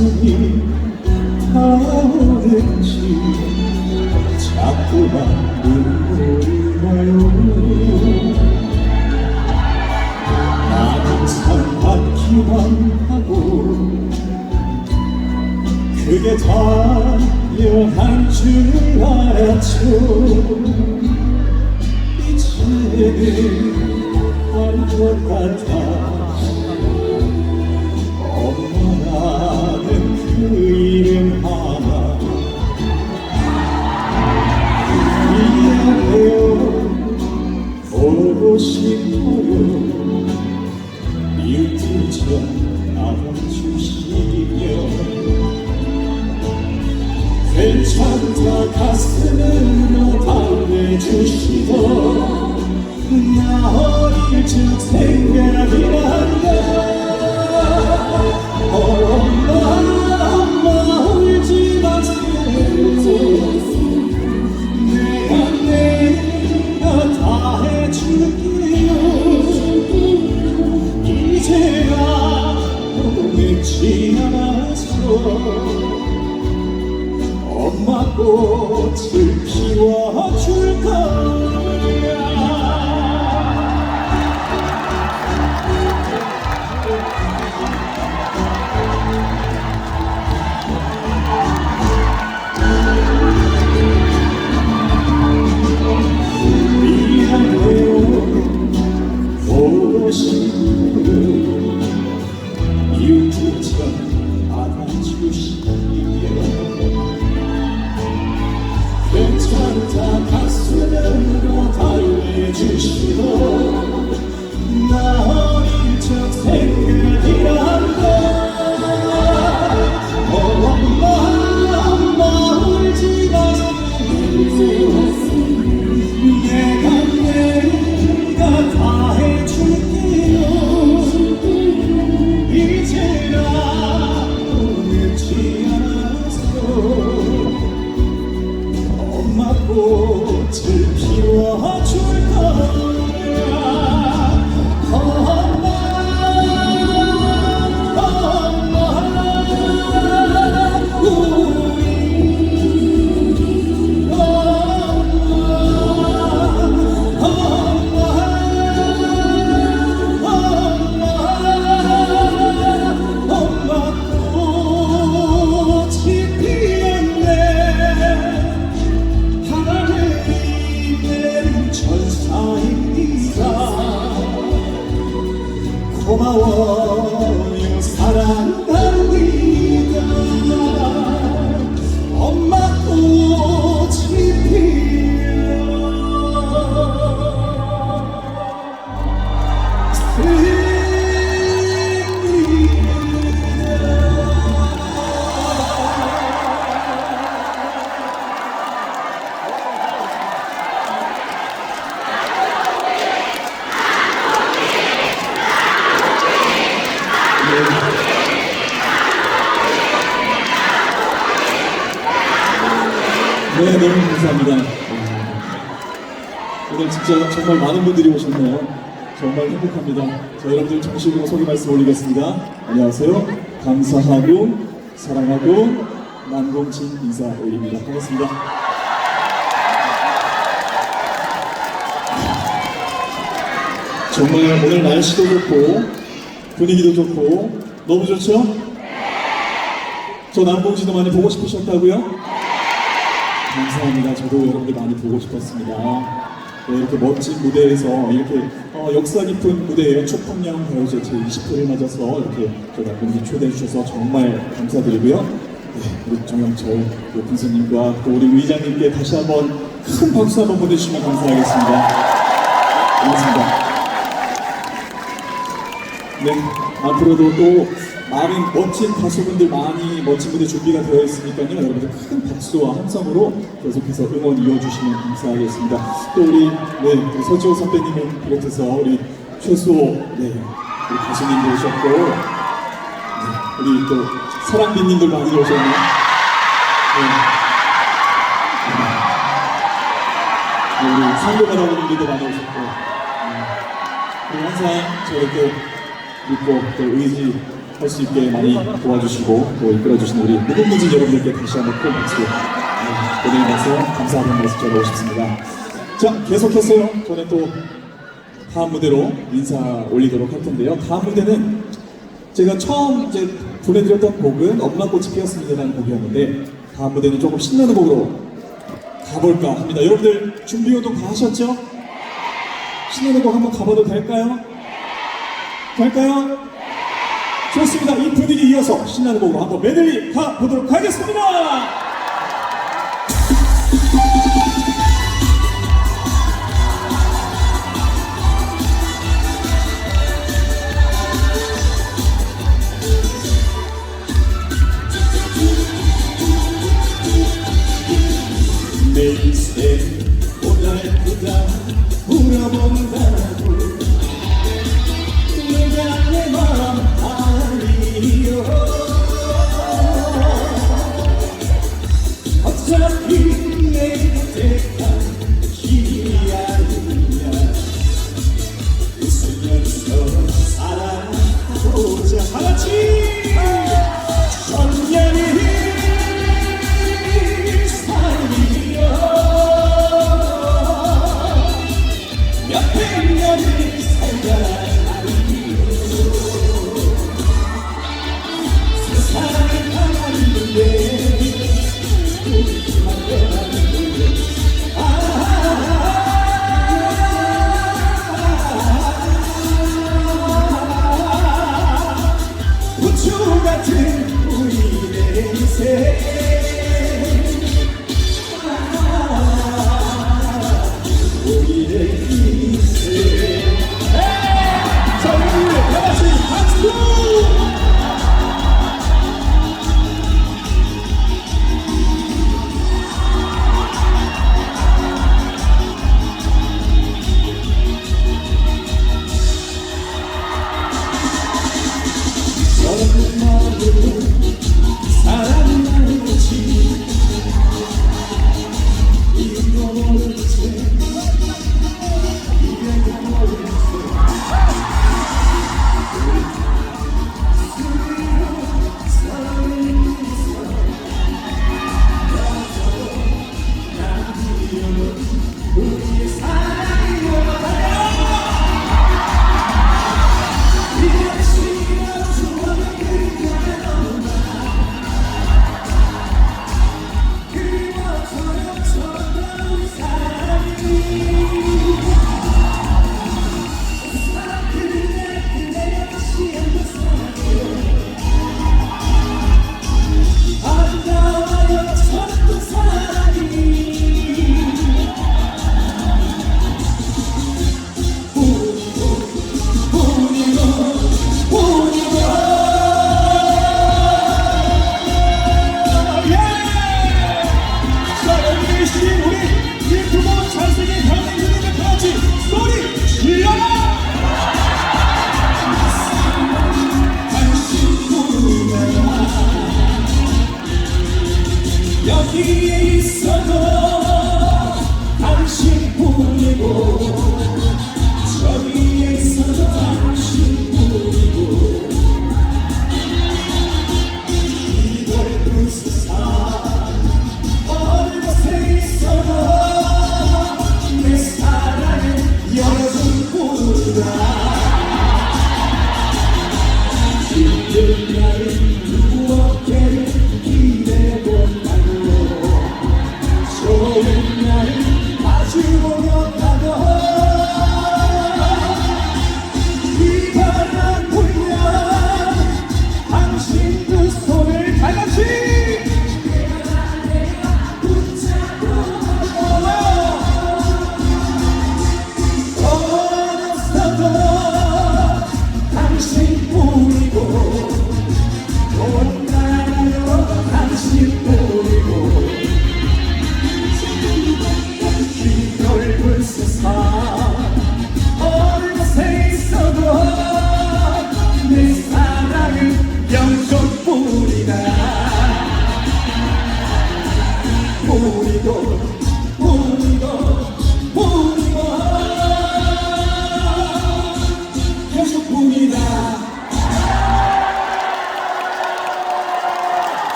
가슴이 타오른지. 자꾸만 눈물이 나요 난 항상 받기만 하고 그게 다여한 줄 알았죠. 이제는 알것 같아. 이름 하나. 미안해요 보고 싶어요 엄마 꽃을 피워줄 거 고마워요. 사랑합니 네, 너무 감사합니다. 오늘 진짜 정말 많은 분들이 오셨네요. 정말 행복합니다. 자, 여러분들 정식으로 소개 말씀 올리겠습니다. 안녕하세요. 감사하고 사랑하고 만공진 인사 올립니다. 반갑습니다. 정말 오늘 날씨도 좋고 분위기도 좋고 너무 좋죠? 저 남봉진도 많이 보고 싶으셨다고요? 감사합니다. 저도 여러분들 많이 보고 싶었습니다. 네, 이렇게 멋진 무대에서 이렇게 어, 역사 깊은 무대에 축복량 가요제 제 20회를 맞아서 이렇게 저 남봉진 초대해 주셔서 정말 감사드리고요. 네, 우리 정영철 그 군수님과 또 우리 의장님께 다시 한번 큰 박수 한번 보내주시면 감사하겠습니다. 고맙습니다. 네, 앞으로도 또 많은 멋진 가수분들 많이 멋진 무대 준비가 되어 있으니까요. 여러분들 큰 박수와 함성으로 계속해서 응원 이어주시면 감사하겠습니다. 또 우리 네, 서지호 선배님을 비롯해서 우리 최수호 네, 우리 가수님도 오셨고 네, 우리 또 사랑비님들 많이 오셨네요. 네. 네, 우리 상고가 여러분들도 많이 오셨고 네. 그리고 항상 저를 또 믿고 또 의지할 수 있게 많이 도와주시고 또 이끌어주신 우리 모든 분들 여러분들께 다시 한번 큰 박수 네, 보내면서 감사하는 말씀 전하고 싶습니다. 자, 계속해서요. 저는 또 다음 무대로 인사 올리도록 할 텐데요. 다음 무대는 제가 처음 이제 보내드렸던 곡은 엄마꽃이 피었습니다라는 곡이었는데 다음 무대는 조금 신나는 곡으로 가볼까 합니다. 여러분들 준비 운동 다 하셨죠? 신나는 곡 한번 가봐도 될까요? 갈까요? 좋습니다. 이 분위기 이어서 신나는 곡으로 한번 메들리 가보도록 하겠습니다.